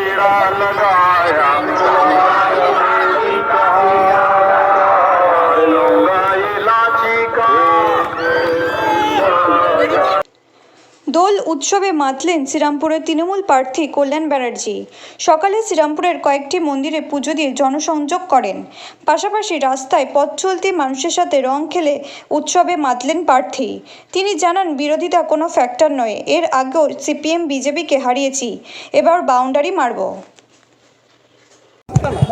का पेड़ा দোল উৎসবে মাতলেন শ্রীরামপুরের তৃণমূল প্রার্থী কল্যাণ ব্যানার্জি। সকালে শ্রীরামপুরের কয়েকটি মন্দিরে পুজো দিয়ে জনসংযোগ করেন। পাশাপাশি রাস্তায় পথ চলতি মানুষের সাথে রং খেলে উৎসবে মাতলেন প্রার্থী। তিনি জানান, বিরোধিতা কোনো ফ্যাক্টর নয়। এর আগেও সিপিএম, বিজেপিকে হারিয়েছি। এবার বাউন্ডারি মারব।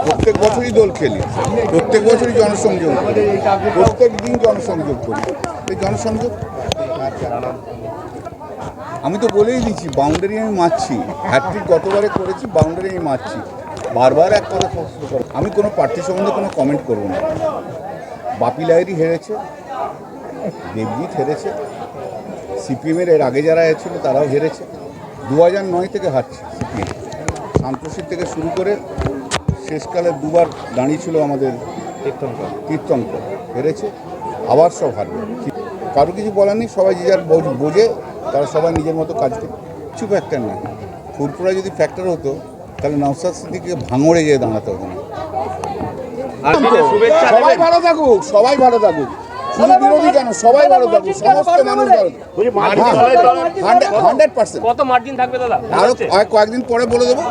প্রত্যেক বছরই দোল খেলি। প্রত্যেক বছরই জনসংযোগ প্রত্যেক দিন জনসংযোগ করি। এই জনসংযোগ আমি তো বলেই দিচ্ছি বাউন্ডারি আমি মারছি। হ্যাট্রিক গতবারে করেছি বাউন্ডারি আমি মারছি। বারবার এক কথা প্রশ্ন করো। আমি কোনো প্রার্থী সম্বন্ধে কোনো কমেন্ট করব না। বাপি লাইরি হেরেছে দেবজিৎ হেরেছে সিপিএমের এর আগে যারা এসেছিল তারাও হেরেছে। দু হাজার নয় থেকে হারছে সিপিএম। সান্তোষীর থেকে শুরু করে শেষকালে দুবার দাঁড়িয়েছিল আমাদের তীর্থঙ্কর। তীর্থঙ্কর। হেরেছে আবার সব হারবে। কারও কিছু বলার নেই সবাই যে যার বোঝে। তারা সবাই নিজের মতো কাজ করে। কিছু ফ্যাক্টর নেই। ফুরপুরা যদি ফ্যাক্টর হতো তাহলে নওসাদ সিদ্দিকে ভাঙড়ে গিয়ে দাঁড়াতে হতো না। সবাই ভালো থাকুক। সবাই ভালো থাকুক শুধু বিরোধী কেন? সবাই ভালো থাকুক সমস্ত মানুষ ভালো হান্ড্রেড পার্সেন্ট কত মার্জিন থাকবে দাদা? আরও কয়েকদিন পরে বলে দেবো।